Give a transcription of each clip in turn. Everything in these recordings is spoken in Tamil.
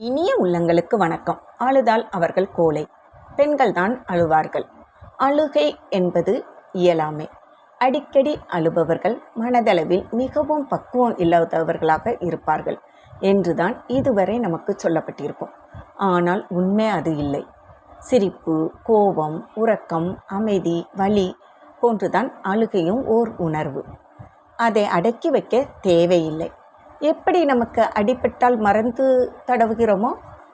இனிய உள்ளங்களுக்கு வணக்கம். அழுதால் அவர்கள் கோலை. பெண்கள்தான் அழுவார்கள். அழுகை என்பது இயலாமை. அடிக்கடி அழுபவர்கள் மனதளவில் மிகவும் பக்குவம் இல்லாதவர்களாக இருப்பார்கள் என்றுதான் இதுவரை நமக்கு சொல்லப்பட்டிருக்கும். ஆனால் உண்மை அது இல்லை. சிரிப்பு கோபம் உறக்கம் அமைதி வலி போன்றுதான் அழுகையும் ஓர் உணர்வு. அதை அடக்கி வைக்க தேவையில்லை. எப்படி நமக்கு அடிபட்டால் மறந்து தடவுகிறோமோ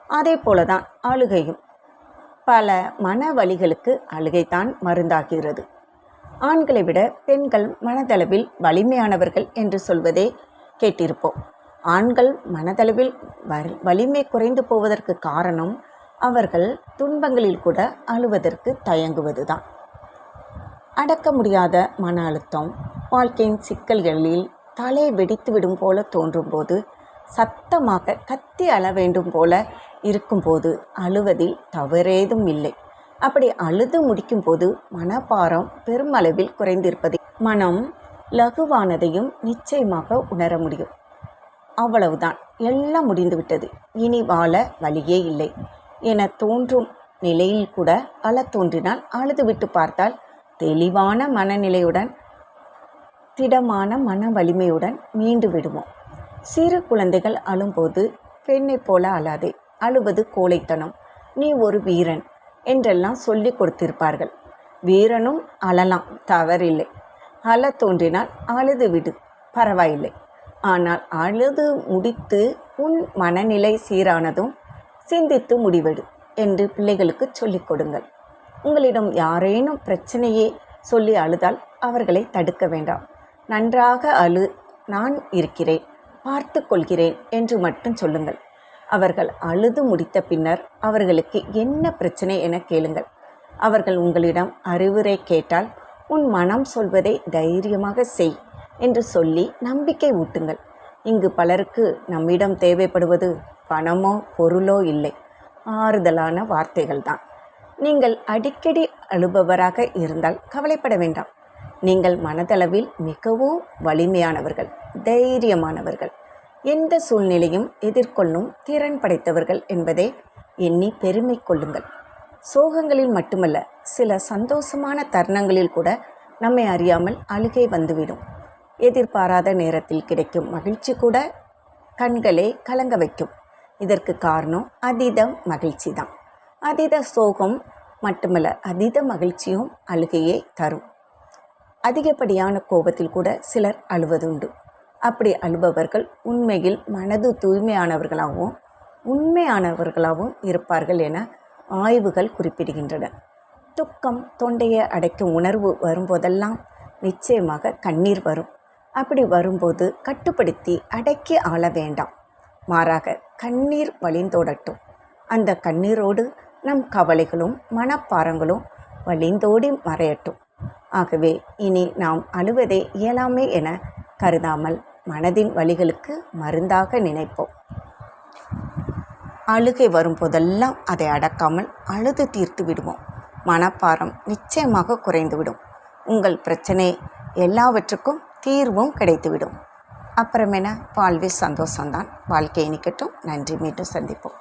அதே போல தான் அழுகையும் பல மன வலிகளுக்கு அழுகைதான் மருந்தாகிறது. ஆண்களை விட பெண்கள் மனதளவில் வலிமையானவர்கள் என்று சொல்வதே கேட்டிருப்போம். ஆண்கள் மனதளவில் வலிமை குறைந்து போவதற்கு காரணம் அவர்கள் துன்பங்களில் கூட அழுவதற்கு தயங்குவதுதான். அடக்க முடியாத மன அழுத்தம் வாழ்க்கையின் சிக்கல்களில் தலை வெடித்து விடும் போல தோன்றும்போது சத்தமாக கத்தி அழ வேண்டும் போல இருக்கும்போது அழுவதில் தவறேதும் இல்லை. அப்படி அழுது முடிக்கும்போது மனபாரம் பெருமளவில் குறைந்திருப்பதை மனம் லகுவானதையும் நிச்சயமாக உணர முடியும். அவ்வளவுதான். எல்லாம் முடிந்துவிட்டது. இனி வாழ வழியே இல்லை. என தோன்றும் நிலையில் கூட அழத் தோன்றினால் அழுதுவிட்டு பார்த்தால் தெளிவான மனநிலையுடன் திடமான மன வலிமையுடன் மீண்டு விடுவோம். சிறு குழந்தைகள் அழும்போது பெண்ணைப் போல அழாதே அழுவது கோழைத்தனம் நீ ஒரு வீரன் என்றெல்லாம் சொல்லி கொடுத்திருப்பார்கள். வீரனும் அழலாம் தவறில்லை. அழ தோன்றினால் அழுது விடு பரவாயில்லை. ஆனால் அழுது முடித்து உன் மனநிலை சீரானதும் சிந்தித்து முடிவெடு என்று பிள்ளைகளுக்கு சொல்லிக் கொடுங்கள். உங்களிடம் யாரேனும் பிரச்சனையே சொல்லி அழுதால் அவர்களை தடுக்க வேண்டாம். நன்றாக அழு நான் இருக்கிறேன் பார்த்து கொள்கிறேன் என்று மட்டும் சொல்லுங்கள். அவர்கள் அழுது முடித்த பின்னர் அவர்களுக்கு என்ன பிரச்சனை என கேளுங்கள். அவர்கள் உங்களிடம் அறிவுரை கேட்டால் உன் மனம் சொல்வதை தைரியமாக செய் என்று சொல்லி நம்பிக்கை ஊட்டுங்கள். இங்கு பலருக்கு நம்மிடம் தேவைப்படுவது பணமோ பொருளோ இல்லை. ஆறுதலான வார்த்தைகள்தான். நீங்கள் அடிக்கடி அழுபவராக இருந்தால் கவலைப்பட வேண்டாம். நீங்கள் மனதளவில் மிகவும் வலிமையானவர்கள் தைரியமானவர்கள். எந்த சூழ்நிலையும் எதிர்கொள்ளும் திறன் படைத்தவர்கள் என்பதை எண்ணி பெருமை கொள்ளுங்கள். சோகங்களில் மட்டுமல்ல சில சந்தோஷமான தருணங்களில் கூட நம்மை அறியாமல் அழுகை வந்துவிடும். எதிர்பாராத நேரத்தில் கிடைக்கும் மகிழ்ச்சி கூட கண்களை கலங்க வைக்கும். இதற்கு காரணம் அதீத மகிழ்ச்சி தான் அதீத சோகம் மட்டுமல்ல அதீத மகிழ்ச்சியும் அழுகையை தரும். அதிகப்படியான கோபத்தில் கூட சிலர் அழுவதுண்டு. அப்படி அழுபவர்கள் உண்மையில் மனது தூய்மையானவர்களாகவும் உண்மையானவர்களாகவும் இருப்பார்கள் என ஆய்வுகள் குறிப்பிடுகின்றன. துக்கம் தொண்டையை அடைக்கும் உணர்வு வரும்போதெல்லாம் நிச்சயமாக கண்ணீர் வரும். அப்படி வரும்போது கட்டுப்படுத்தி அடக்கி ஆள வேண்டாம். மாறாக கண்ணீர் வழிந்தோடட்டும். அந்த கண்ணீரோடு நம் கவலைகளும் மனப்பாரங்களும் வழிந்தோடி மறையட்டும். ஆகவே இனி நாம் அழுவதே இயலாமே என கருதாமல் மனதின் வழிகளுக்கு மருந்தாக நினைப்போம். அழுகை வரும்போதெல்லாம் அதை அடக்காமல் அழுது தீர்த்து விடுவோம். மனப்பாரம் நிச்சயமாக குறைந்துவிடும். உங்கள் பிரச்சனை எல்லாவற்றுக்கும் தீர்வும் கிடைத்துவிடும். அப்புறமென வாழ்வில் சந்தோஷம்தான். வாழ்க்கை இனிக்கட்டும். நன்றி. மீண்டும் சந்திப்போம்.